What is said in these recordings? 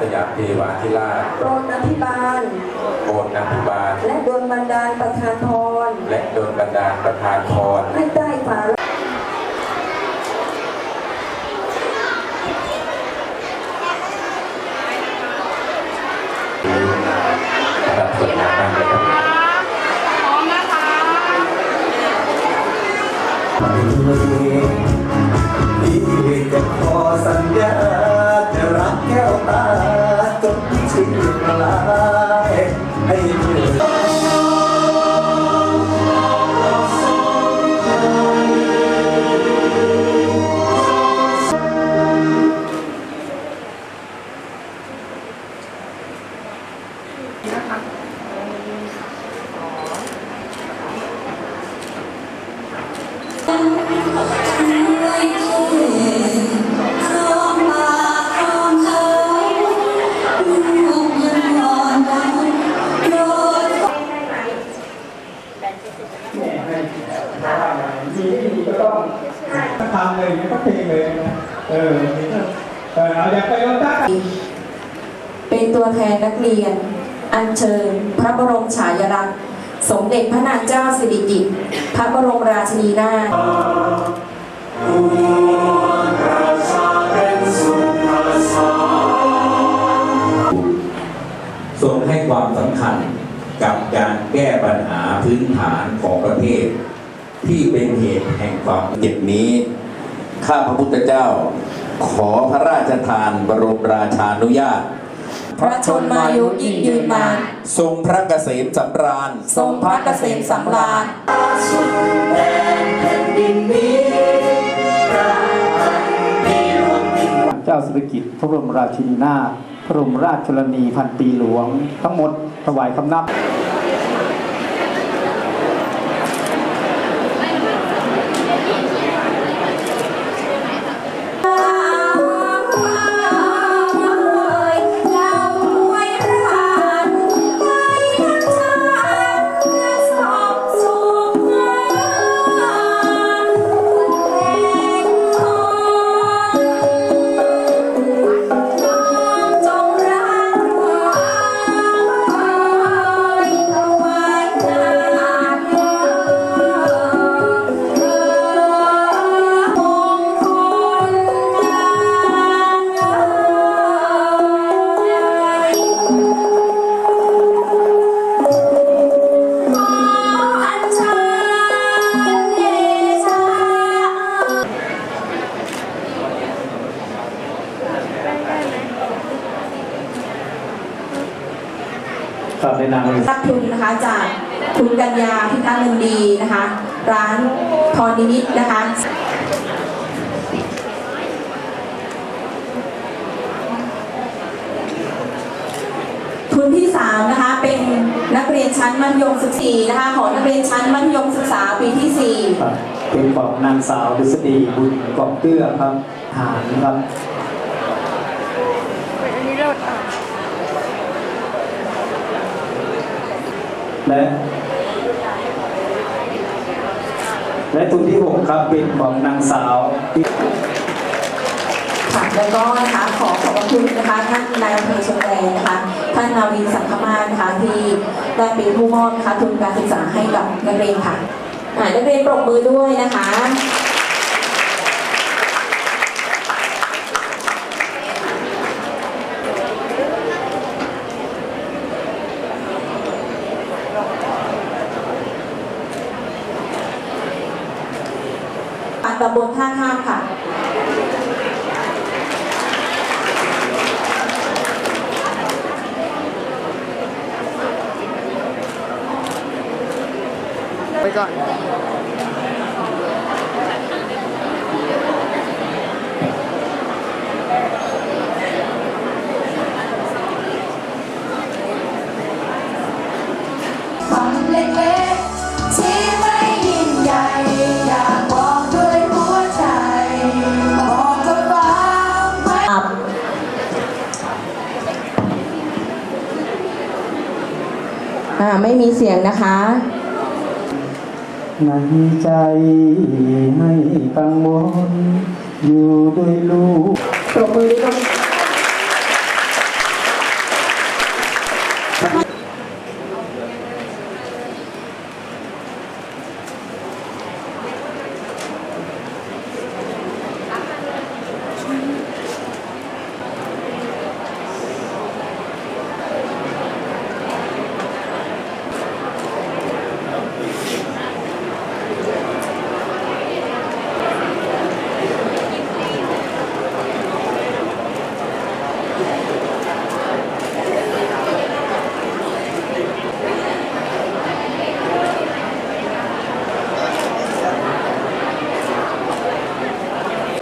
สยามเทวาธิราช โปรดอธิบาลโกนนัพิบาล และโดนบันดาลประทานพร และโดนบันดาลประทานพร ให้ได้ฝ่าละนะครับสวยงามมากเลยครับพร้อมนะคะไม่มีที่ ต้องทำเลยไม่ต้องเพลงเลยนะเออเออเอาอย่าไปโดนตั้งเป็นตัวแทนนักเรียน อัญเชิญ พระบรมฉายาลักษณ์สมเด็จพระนางเจ้าสิริกิติ์พระบรมราชินีนาถทรงให้ความสำคัญกับการแก้ปัญหาพื้นฐานของประเทศ ที่เป็นเหตุแห่งความเจ็บนี้ ข้าพระพุทธเจ้า ขอพระราชทานบรมราชานุญาต พระชนมายุยิ่งยืนนาน ทรงพระเกษมสำราญ ทรงพระเกษมสำราญเจ้าสิริกิติ์พระบรมราชินีนาถพระบรมราชชนนีพันปีหลวง ทั้งหมดถวายคำนับ รับในนามรับทุนนะคะจากคุณกัญญาพิทักษ์เงินดีนะคะ ร้านพรนิมิตนะคะทุนที่สามนะคะเป็นนักเรียนชั้นมัธยมศึกษานะคะของนักเรียนชั้นมัธยมศึกษาปีที่สี่ครับเป็นบอกนางสาวดุษฎีบุญกองเตื้อครับฐานครับ อันนี้เลิศอะ และและทุนที่หกครับเป็นของนางสาวค่ะแล้วก็นะคะขอขอบพระคุณนะคะท่านนายอำเภอชลแดนนะคะท่านนาวินสังคมานะคะที่ได้เป็นผู้มอบนะคะทุนการศึกษาให้กับนักเรียนค่ะนักเรียนปรบมือด้วยนะคะ ตำบลท่าข้ามค่ะไปก่อน ไม่มีเสียงนะคะในใจให้กังวลอยู่ด้วยลูก ปรบมือด้วยลูก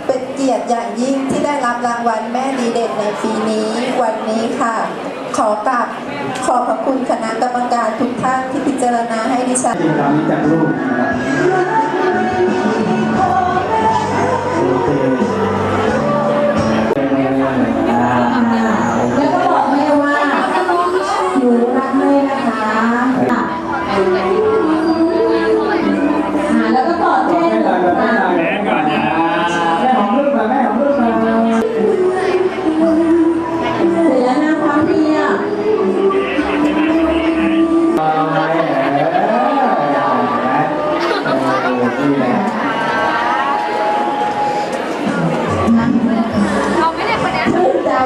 เป็นเกียรติอย่างยิ่งที่ได้รับราง วัลแม่ดีเด่นในปีนี้ วันนี้ค่ะ ขอกราบขอบพระคุณคณะกรรมการทุกท่านที่พิจารณาให้ดิฉันจากลูกนะครับ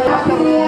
นี้